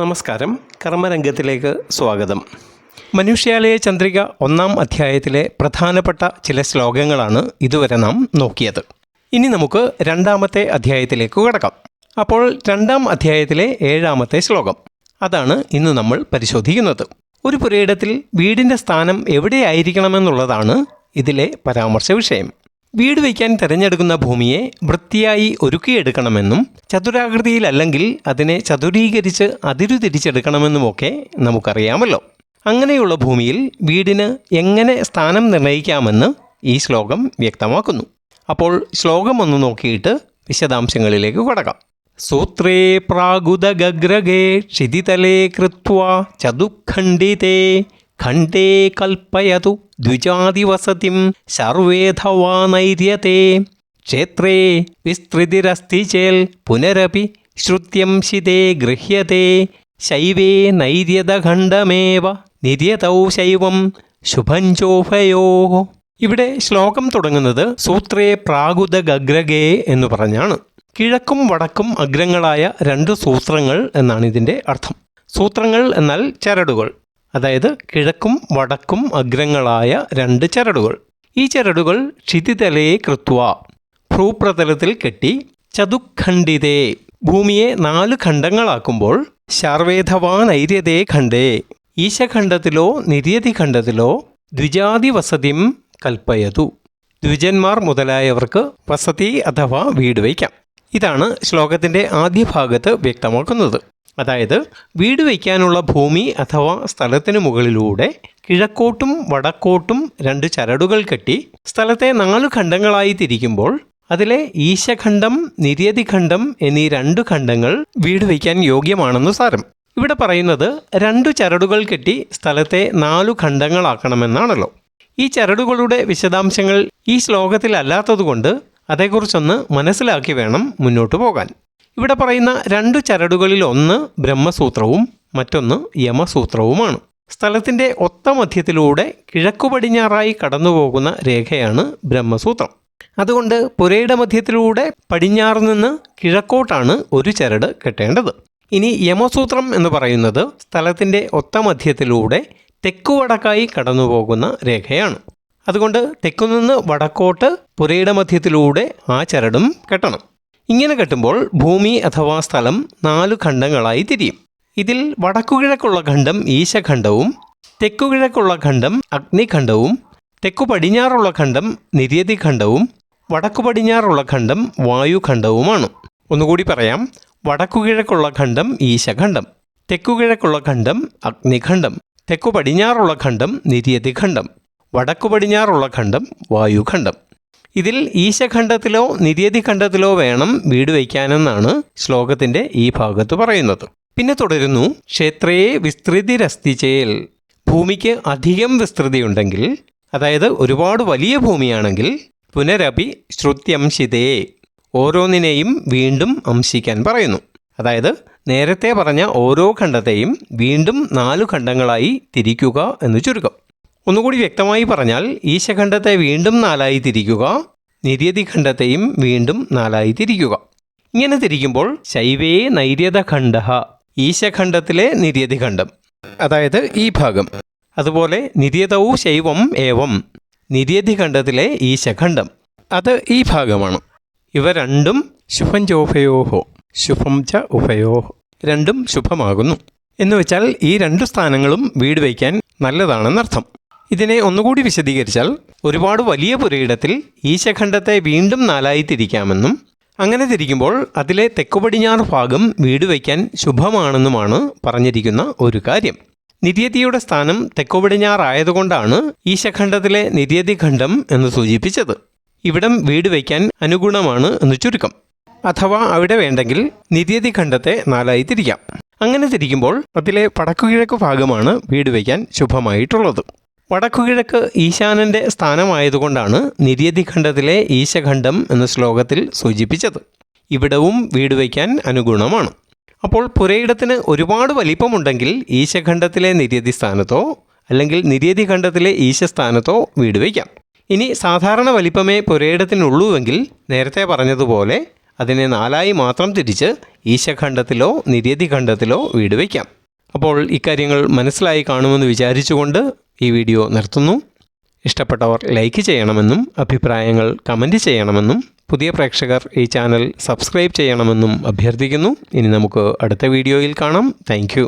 നമസ്കാരം. കർമ്മരംഗത്തിലേക്ക് സ്വാഗതം. മനുഷ്യാലയ ചന്ദ്രിക ഒന്നാം അധ്യായത്തിലെ പ്രധാനപ്പെട്ട ചില ശ്ലോകങ്ങളാണ് ഇതുവരെ നാം നോക്കിയത്. ഇനി നമുക്ക് രണ്ടാമത്തെ അധ്യായത്തിലേക്ക് കടക്കാം. അപ്പോൾ രണ്ടാം അധ്യായത്തിലെ ഏഴാമത്തെ ശ്ലോകം. അതാണ് ഇന്ന് നമ്മൾ പരിശോധിക്കുന്നത്. ഒരു പുരയിടത്തിൽ വീടിന്റെ സ്ഥാനം എവിടെയായിരിക്കണമെന്നുള്ളതാണ് ഇതിലെ പരാമർശ വിഷയം. വീട് വയ്ക്കാൻ തിരഞ്ഞെടുക്കുന്ന ഭൂമിയെ വൃത്തിയായി ഒരുക്കിയെടുക്കണമെന്നും ചതുരാകൃതിയിലല്ലെങ്കിൽ അതിനെ ചതുരീകരിച്ച് അതിരു തിരിച്ചെടുക്കണമെന്നുമൊക്കെ നമുക്കറിയാമല്ലോ. അങ്ങനെയുള്ള ഭൂമിയിൽ വീടിന് എങ്ങനെ സ്ഥാനം നിർണയിക്കാമെന്ന് ഈ ശ്ലോകം വ്യക്തമാക്കുന്നു. അപ്പോൾ ശ്ലോകം ഒന്ന് നോക്കിയിട്ട് വിശദാംശങ്ങളിലേക്ക് കടക്കാം. സൂത്രേ പ്രാഗുദഗ്രഗേ ക്ഷിതിതലേ കൃത്വ ചതുഖണ്ഡിതേ ഖണ്ഡേ കൽപ്പയതു ദ്വിജാതിവസതിം സർവേധവാ നൈര്യത്തെ ക്ഷേത്രേ വിസ്തൃതിരസ്തി ചേൽ പുനരപി ശ്രുത്യം ശിതേ ഗൃഹ്യത്തെ ശൈവേ നൈര്യതഖണ്ഡമേവ നിര്യതൗ ശൈവം ശുഭഞ്ചോഭയോ. ഇവിടെ ശ്ലോകം തുടങ്ങുന്നത് സൂത്രേ പ്രാകുത ഗഗ്രഗേ എന്ന് പറഞ്ഞാണ്. കിഴക്കും വടക്കും അഗ്രങ്ങളായ രണ്ട് സൂത്രങ്ങൾ എന്നാണ് ഇതിന്റെ അർത്ഥം. സൂത്രങ്ങൾ എന്നാൽ ചരടുകൾ. അതായത് കിഴക്കും വടക്കും അഗ്രങ്ങളായ രണ്ട് ചരടുകൾ. ഈ ചരടുകൾ ക്ഷിതിതലയെ കൃത്വ ഭൂപ്രതലത്തിൽ കെട്ടി ചതുഖണ്ഡിതേ ഭൂമിയെ നാല് ഖണ്ഡങ്ങളാക്കുമ്പോൾ ശാർവേധവാ നൈര്യതേ ഖണ്ഡേ ഈശഖണ്ഡത്തിലോ നിര്യതി ഖണ്ഡത്തിലോ ദ്വിജാതി വസതിം കൽപ്പയതു. ദ്വിജന്മാർ മുതലായവർക്ക് വസതി അഥവാ വീട് വയ്ക്കാം. ഇതാണ് ശ്ലോകത്തിന്റെ ആദ്യ ഭാഗത്ത് വ്യക്തമാക്കുന്നത്. അതായത് വീട് വയ്ക്കാനുള്ള ഭൂമി അഥവാ സ്ഥലത്തിന് മുകളിലൂടെ കിഴക്കോട്ടും വടക്കോട്ടും രണ്ട് ചരടുകൾ കെട്ടി സ്ഥലത്തെ നാല് ഖണ്ഡങ്ങളായി തിരിക്കുമ്പോൾ അതിലെ ഈശഖണ്ഡം നിര്യതിഖണ്ഡം എന്നീ രണ്ട് ഖണ്ഡങ്ങൾ വീട് വയ്ക്കാൻ യോഗ്യമാണെന്ന് സാരം. ഇവിടെ പറയുന്നത് രണ്ടു ചരടുകൾ കെട്ടി സ്ഥലത്തെ നാലു ഖണ്ഡങ്ങളാക്കണമെന്നാണല്ലോ. ഈ ചരടുകളുടെ വിശദാംശങ്ങൾ ഈ ശ്ലോകത്തിലല്ലാത്തതുകൊണ്ട് അതേക്കുറിച്ചൊന്ന് മനസ്സിലാക്കി വേണം മുന്നോട്ട് പോകാൻ. ഇവിടെ പറയുന്ന രണ്ടു ചരടുകളിൽ ഒന്ന് ബ്രഹ്മസൂത്രവും മറ്റൊന്ന് യമസൂത്രവുമാണ്. സ്ഥലത്തിന്റെ ഒത്ത മധ്യത്തിലൂടെ കിഴക്കു പടിഞ്ഞാറായി കടന്നുപോകുന്ന രേഖയാണ് ബ്രഹ്മസൂത്രം. അതുകൊണ്ട് പുരയുടെ മധ്യത്തിലൂടെ പടിഞ്ഞാറ് നിന്ന് കിഴക്കോട്ടാണ് ഒരു ചരട് കെട്ടേണ്ടത്. ഇനി യമസൂത്രം എന്ന് പറയുന്നത് സ്ഥലത്തിന്റെ ഒത്ത മധ്യത്തിലൂടെ തെക്കുവടക്കായി കടന്നുപോകുന്ന രേഖയാണ്. അതുകൊണ്ട് തെക്കുനിന്ന് വടക്കോട്ട് പുരയുടെ മധ്യത്തിലൂടെ ആ ചരടും കെട്ടണം. ഇങ്ങനെ കെട്ടുമ്പോൾ ഭൂമി അഥവാ സ്ഥലം നാലു ഖണ്ഡങ്ങളായി തിരിയും. ഇതിൽ വടക്കുകിഴക്കുള്ള ഖണ്ഡം ഈശഖണ്ഡവും തെക്കുകിഴക്കുള്ള ഖണ്ഡം അഗ്നിഖണ്ഡവും തെക്കു പടിഞ്ഞാറുള്ള ഖണ്ഡം നിര്യതിഖണ്ഡവും വടക്കു പടിഞ്ഞാറുള്ള ഖണ്ഡം വായുഖണ്ഡവുമാണ്. ഒന്നുകൂടി പറയാം വടക്കുകിഴക്കുള്ള ഖണ്ഡം ഈശഖണ്ഡം തെക്കുകിഴക്കുള്ള ഖണ്ഡം അഗ്നിഖണ്ഡം തെക്കു പടിഞ്ഞാറുള്ള ഖണ്ഡം നിര്യതിഖണ്ഡം വടക്കു പടിഞ്ഞാറുള്ള ഖണ്ഡം വായുഖണ്ഡം. ഇതിൽ ഈശഖണ്ഡത്തിലോ നിര്യതിഖണ്ഡത്തിലോ വേണം വീട് വയ്ക്കാനെന്നാണ് ശ്ലോകത്തിന്റെ ഈ ഭാഗത്ത് പറയുന്നത്. പിന്നെ തുടരുന്നു ക്ഷേത്രയെ വിസ്തൃതി വിസ്തൃതിരസ്തിച്ചേൽ. ഭൂമിക്ക് അധികം വിസ്തൃതിയുണ്ടെങ്കിൽ അതായത് ഒരുപാട് വലിയ ഭൂമിയാണെങ്കിൽ പുനരപി ശ്രുത്യംശിതേ. ഓരോന്നിനെയും വീണ്ടും അംശിക്കാൻ പറയുന്നു. അതായത് നേരത്തെ പറഞ്ഞ ഓരോ ഖണ്ഡത്തെയും വീണ്ടും നാലു ഖണ്ഡങ്ങളായി തിരിക്കുക എന്ന് ചുരുക്കം. ഒന്നുകൂടി വ്യക്തമായി പറഞ്ഞാൽ ഈശഖണ്ഡത്തെ വീണ്ടും നാലായി തിരിക്കുക നിര്യതി നിര്യതിഖണ്ഡത്തെയും വീണ്ടും നാലായി തിരിക്കുക. ഇങ്ങനെ തിരിക്കുമ്പോൾ ശൈവേ നൈര്യതഖണ്ഡ ഈശഖണ്ഡത്തിലെ നിര്യതിഖണ്ഡം അതായത് ഈ ഭാഗം. അതുപോലെ നിര്യതവും ശൈവം ഏവം നിര്യതിഖണ്ഡത്തിലെ ഈശഖണ്ഡം അത് ഈ ഭാഗമാണ്. ഇവ രണ്ടും ശുഭം ചോഭയോഹോ ശുഭം ച ഉഭയോഹോ രണ്ടും ശുഭമാകുന്നു. എന്നുവെച്ചാൽ ഈ രണ്ട് സ്ഥാനങ്ങളും വീട് വയ്ക്കാൻ നല്ലതാണെന്നർത്ഥം. ഇതിനെ ഒന്നുകൂടി വിശദീകരിച്ചാൽ ഒരുപാട് വലിയ പുരയിടത്തിൽ ഈശഖണ്ഡത്തെ വീണ്ടും നാലായി തിരിക്കാമെന്നും അങ്ങനെ തിരിക്കുമ്പോൾ അതിലെ തെക്കുപടിഞ്ഞാറ് ഭാഗം വീട് വയ്ക്കാൻ ശുഭമാണെന്നുമാണ് പറഞ്ഞിരിക്കുന്ന ഒരു കാര്യം. നിര്യതിയുടെ സ്ഥാനം തെക്കുപടിഞ്ഞാറായതുകൊണ്ടാണ് ഈശഖണ്ഡത്തിലെ നിര്യതിഖണ്ഡം എന്ന് സൂചിപ്പിച്ചത്. ഇവിടം വീട് വയ്ക്കാൻ അനുഗുണമാണ് എന്ന് ചുരുക്കം. അഥവാ അവിടെ വേണ്ടെങ്കിൽ നിര്യതി ഖണ്ഡത്തെ നാലായി തിരിക്കാം. അങ്ങനെ തിരിക്കുമ്പോൾ അതിലെ വടക്കുകിഴക്ക് ഭാഗമാണ് വീട് വയ്ക്കാൻ ശുഭമായിട്ടുള്ളത്. വടക്കുകിഴക്ക് ഈശാനന്റെ സ്ഥാനമായതുകൊണ്ടാണ് നിര്യതിഖണ്ഡത്തിലെ ഈശഖണ്ഡം എന്ന ശ്ലോകത്തിൽ സൂചിപ്പിച്ചത്. ഇവിടവും വീട് വയ്ക്കാൻ അനുഗുണമാണ്. അപ്പോൾ പുരയിടത്തിന് ഒരുപാട് വലിപ്പമുണ്ടെങ്കിൽ ഈശഖണ്ഡത്തിലെ നിര്യതി സ്ഥാനത്തോ അല്ലെങ്കിൽ നിര്യതി ഖണ്ഡത്തിലെ ഈശസ്ഥാനത്തോ വീട് വയ്ക്കാം. ഇനി സാധാരണ വലിപ്പമേ പുരയിടത്തിനുള്ളൂവെങ്കിൽ നേരത്തെ പറഞ്ഞതുപോലെ അതിനെ നാലായി മാത്രം തിരിച്ച് ഈശഖണ്ഡത്തിലോ നിര്യതി ഖണ്ഡത്തിലോ വീട് വയ്ക്കാം. അപ്പോൾ ഇക്കാര്യങ്ങൾ മനസ്സിലായി കാണുമെന്ന് വിചാരിച്ചുകൊണ്ട് ഈ വീഡിയോ നിർത്തുന്നു. ഇഷ്ടപ്പെട്ടവർ ലൈക്ക് ചെയ്യണമെന്നും അഭിപ്രായങ്ങൾ കമന്റ് ചെയ്യണമെന്നും പുതിയ പ്രേക്ഷകർ ഈ ചാനൽ സബ്സ്ക്രൈബ് ചെയ്യണമെന്നും അഭ്യർത്ഥിക്കുന്നു. ഇനി നമുക്ക് അടുത്ത വീഡിയോയിൽ കാണാം. താങ്ക്